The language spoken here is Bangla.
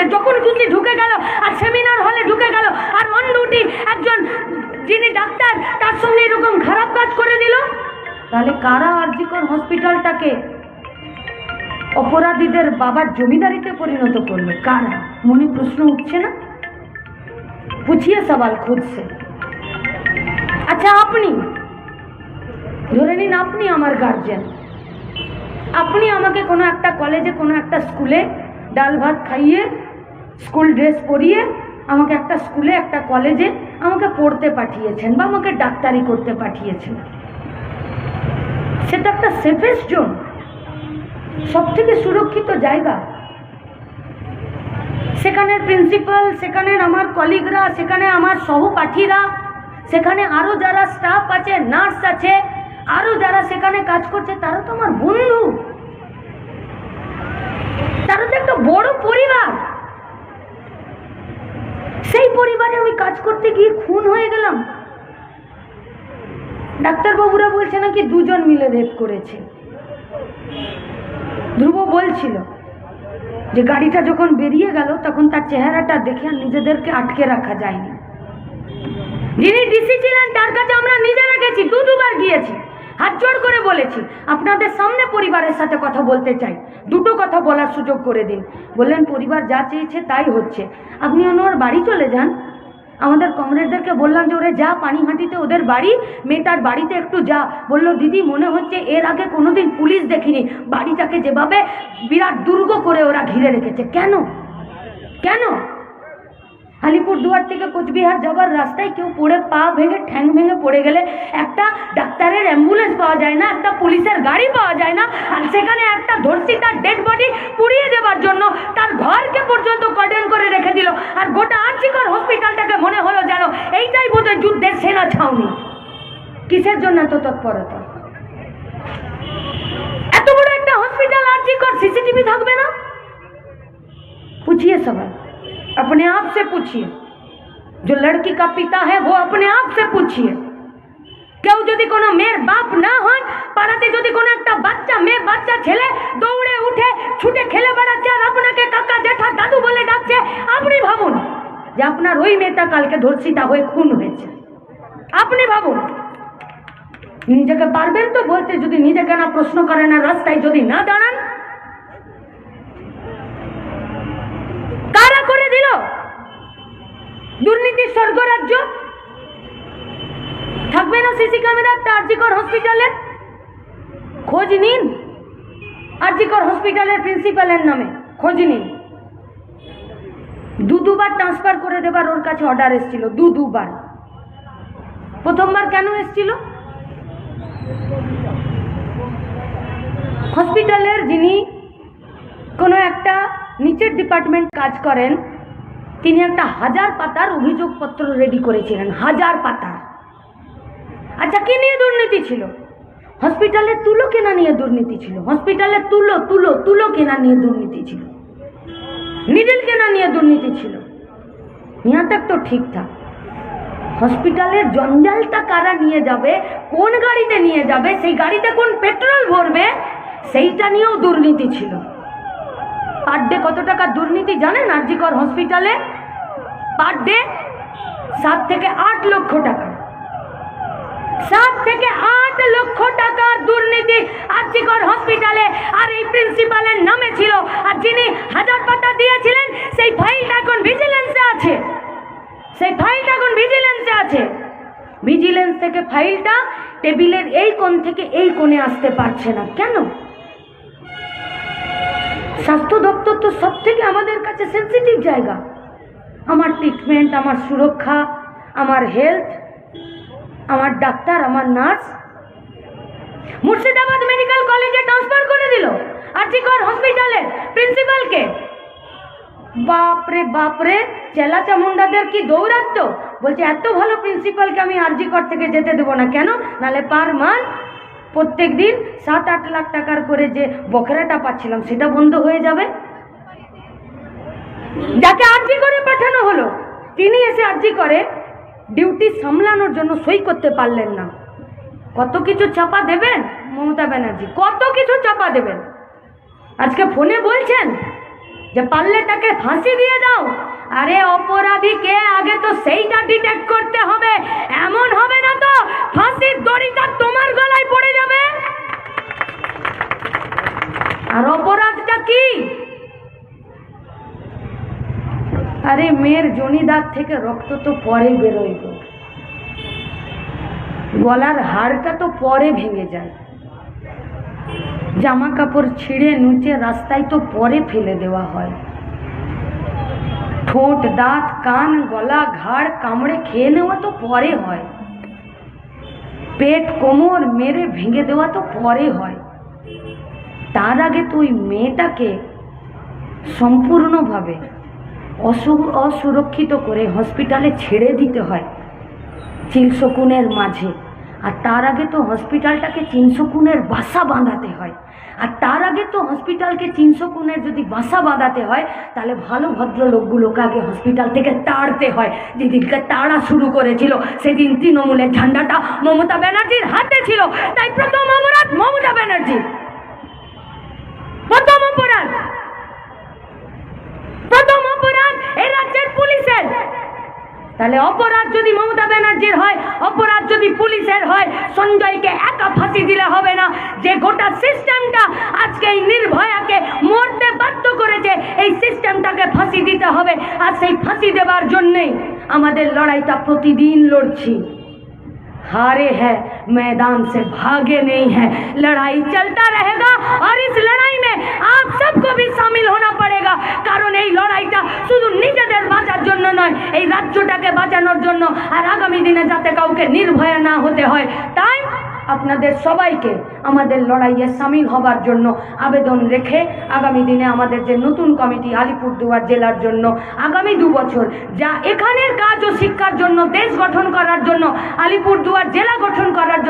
করেছে যখন খুশি ঢুকে গেল আর সেমিনার হলে ঢুকে গেল, আর অন ডিউটি একজন যিনি ডাক্তার, তার সঙ্গে এরকম খারাপ কাজ করে দিল, তাহলে কারা আরজিকর হসপিটালটাকে অপরাধীদের বাবার জমিদারিতে পরিণত করল? কারা? মনে প্রশ্ন উঠছে না? পুছিয়ে সওয়াল খুঁজছে। আচ্ছা আপনি, ধরে নিন আপনি আমার গার্জেন আপনি আমাকে কোনো একটা কলেজে কোনো একটা স্কুলে ডাল ভাত খাইয়ে স্কুল ড্রেস পরিয়ে আমাকে একটা স্কুলে, একটা কলেজে আমাকে পড়তে পাঠিয়েছেন বা আমাকে ডাক্তারি করতে পাঠিয়েছেন। সেটা একটা সেফেস্ট জোন সব থেকে সুরক্ষিত জায়গা। সেখানের প্রিন্সিপাল সেখানের আমার কলিগরা সেখানে আমার সহপাঠীরা, সেখানে আরও যারা স্টাফ আছে নার্স আছে আরও যারা সেখানে কাজ করছে, তারা তো আমার বন্ধু। তারা তো একটা বড় পরিবার। সেই পরিবারে আমি কাজ করতে গিয়ে খুন হয়ে গেলাম। ডাক্তারবাবুরা বলছে নাকি দুজন মিলে রেপ করেছে। ধ্রুব বলছিল যে গাড়িটা যখন বেরিয়ে গেল, তখন তার চেহারাটা দেখে নিজেদেরকে আটকে রাখা যায়নি। যিনি ডিসি ছিলেন, তার কাছে আমরা নিজেরা গেছি দু দুবার গিয়েছি। হাত জোড় করে বলেছি, আপনাদের সামনে পরিবারের সাথে কথা বলতে চাই। দুটো কথা বলার সুযোগ করে দিন। বললেন, পরিবার যা চেয়েছে তাই হচ্ছে। আপনি ওনার বাড়ি চলে যান। আমাদের কমরেডদেরকে বললাম যে, ওরে যা পানিহাটিতে, ওদের বাড়ি, মেয়েটার বাড়িতে একটু যা। বলল, দিদি, মনে হচ্ছে এর আগে কোনোদিন পুলিশ দেখিনি। বাড়িটাকে যেভাবে বিরাট দুর্গ করে ওরা ঘিরে রেখেছে। কেন? কেন? আলিপুরদুয়ার থেকে কোচবিহার যাবার রাস্তায় কেউ পড়ে, পা ভেঙে, ঠ্যাং ভেঙে পড়ে গেলে একটা ডাক্তারের অ্যাম্বুলেন্স পাওয়া যায় না, একটা পুলিশের গাড়ি পাওয়া যায় না, আর সেখানে একটা ধর্ষী তার ডেড বডি পুড়িয়ে দেবার জন্য তার ঘরকে পর্যন্ত কর্ডন করে রেখে দিল। আর গোটা আর্চিকর হসপিটালটাকে মনে হলো যেন এইটাই বোধহয় যুদ্ধের সেনা ছাউনি। কিসের জন্য এত তৎপরতা? এত বড় একটা হসপিটাল আর্চিকর সিসিটিভি থাকবে না? পুছিয়ে সবাই। अपने आप से पूछिए जो लड़की का पिता है वो अपने आप से पूछिए কেউ যদি কোনো মেয়ের বাপ না হন পাড়াতে যদি কোনো একটা বাচ্চা মেয়ে বাচ্চা ছেলে দৌড়ে উঠে ছুটে খেলে বেড়াচ্ছে আর আপনাকে কাকা জেঠা দাদু বলে ডাকছে আপনি ভাবুন যে আপনার ওই মেয়েটা কালকে ধর্ষিতা হয়ে খুন হয়েছে আপনি ভাবুন নিজেকে পারবেন তো বলতে যদি নিজেকে না প্রশ্ন করেন আর রাস্তায় যদি না দাঁড়ান কারা করে দিল। দুর্নীতির স্বর্গরাজ্য। থাকবে না সিসি ক্যামেরা আরজিকর হসপিটালে খোঁজ নিন। আরজিকর হসপিটালের প্রিন্সিপালের নামে খোঁজ নিন। দু দুবার ট্রান্সফার করে দেবার ওর কাছে অর্ডার এসেছিল, দু দুবার। প্রথমবার কেন এসেছিল? হসপিটালের যিনি কোনো একটা নিচের ডিপার্টমেন্ট কাজ করেন, তিনি একটা হাজার পাতার অভিযোগপত্র রেডি করেছিলেন, হাজার পাতা। আচ্ছা কী নিয়ে দুর্নীতি ছিল? হসপিটালে তুলো কেনা নিয়ে দুর্নীতি ছিল। হসপিটালে তুলো তুলো তুলো কেনা নিয়ে দুর্নীতি ছিল। নিডেল কেনা নিয়ে দুর্নীতি ছিল। নিহাতাক তো ঠিকঠাক হসপিটালের জঞ্জালটা কারা নিয়ে যাবে, কোন গাড়িতে নিয়ে যাবে, সেই গাড়িতে কোন পেট্রোল ভরবে, সেইটা নিয়েও দুর্নীতি ছিল। পার ডে কত টাকা দুর্নীতি জানেন আরজিকর হসপিটালে পার ডে সাত থেকে আট লক্ষ টাকা। সাত থেকে আট লক্ষ টাকার দুর্নীতি আরজিকর হসপিটালে আর এই প্রিন্সিপালের নামে ছিল। আর যিনি হাজার পাতা দিয়েছিলেন, সেই ফাইলটা এখন ভিজিলেন্সে আছে। সেই ফাইলটা এখন ভিজিলেন্সে আছে। ভিজিলেন্স থেকে ফাইলটা টেবিলের এই কোণ থেকে এই কোণে আসতে পারছে না। কেন? স্বাস্থ্য দপ্তর তো সব থেকে আমাদের কাছে সেন্সিটিভ জায়গা। আমার ট্রিটমেন্ট আমার সুরক্ষা, আমার হেলথ আমার ডাক্তার, আমার নার্স মুর্শিদাবাদ মেডিকেল কলেজে ট্রান্সফার করে দিল। আর্জিকর হসপিটালের প্রিন্সিপালকে বাপরে বাপরে চেলা চামুন্ডাদের কি দৌড়াত্ম বলছে, এত ভালো প্রিন্সিপালকে আমি আরজিকর থেকে যেতে দেবো না। কেন? নালে পার মান্থ প্রত্যেক দিন সাত, আট লাখ টাকার করে যে বকরাটা পাচ্ছিলাম, সেটা বন্ধ হয়ে যাবে? যাকে আর্জি করে পাঠানো হলো, তিনি এসে আর্জি করে, ডিউটি সামলানোর জন্য সই করতে পারলেন না। কত কিছু চাপা দেবেন, মমতা ব্যানার্জি? কত কিছু চাপা দেবেন? আজকে ফোনে বলছেন যে, পারলে তাকে ফাঁসি দিয়ে দাও। আরে, অপরাধী কে? আগে তো সেইটা ডিটেক্ট করতে হবে। এমন হবে না তো, ফাঁসির দড়িটা তোমার আর অপরাধটা কি? আরে মেয়ের জনিদার থেকে রক্ত তো পরে বেরোয় গো। গলার হাড়টা তো পরে ভেঙে যায়। জামা কাপড় ছিঁড়ে নুচে রাস্তায় তো পরে ফেলে দেওয়া হয়। ঠোঁট, দাঁত, কান, গলা, ঘাড়, কামড়ে খেয়ে নেওয়া তো পরে হয়। পেট কোমর মেরে ভেঙে দেওয়া তো পরে হয়। তার আগে তো ওই মেয়েটাকে সম্পূর্ণভাবে অসু অসুরক্ষিত করে হসপিটালে ছেড়ে দিতে হয় চিলশকুনের মাঝে। আর তার আগে তো হসপিটালটাকে চিনশকুনের বাসা বাঁধাতে হয়। আর তার আগে তো হসপিটালকে চিনশকুনের যদি বাসা বাঁধাতে হয়, তাহলে ভালো ভদ্র লোকগুলোকে আগে হসপিটাল থেকে তাড়তে হয়। যেদিনকে তাড়া শুরু করেছিল, সেদিন তৃণমূলের ঝান্ডাটা মমতা ব্যানার্জির হাতে ছিল। তাই প্রথম অপরাধ মমতা ব্যানার্জির অপরাধ প্রথম অপরাধ এই রাজ্যের পুলিশের তাহলে অপরাধ যদি মমতা ব্যানার্জির হয় অপরাধ যদি পুলিশের হয় সঞ্জয়কে একা ফাঁসি দিলে হবে না যে গোটা সিস্টেমটা আজকে এই নির্ভয়াকে মরতে বাধ্য করেছে এই সিস্টেমটাকে ফাঁসি দিতে হবে আর সেই ফাঁসি দেওয়ার জন্যেই আমাদের লড়াইটা প্রতিদিন লড়ছি हारे हैं मैदान से भागे नहीं है लड़ाई चलता रहेगा কাউকে নির্ভয়া না হতে হয়। তাই আপনাদের সবাইকে আমাদের লড়াইয়ে সামিল হবার জন্য আবেদন রেখে আগামী দিনে আমাদের যে নতুন কমিটি আলিপুরদুয়ার জেলার জন্য আগামী দু বছর যা এখানের কাজ ও শিক্ষার জন্য, দেশ গঠন করার জন্য, আলিপুরদুয়ার জেলা গঠন করার জন্য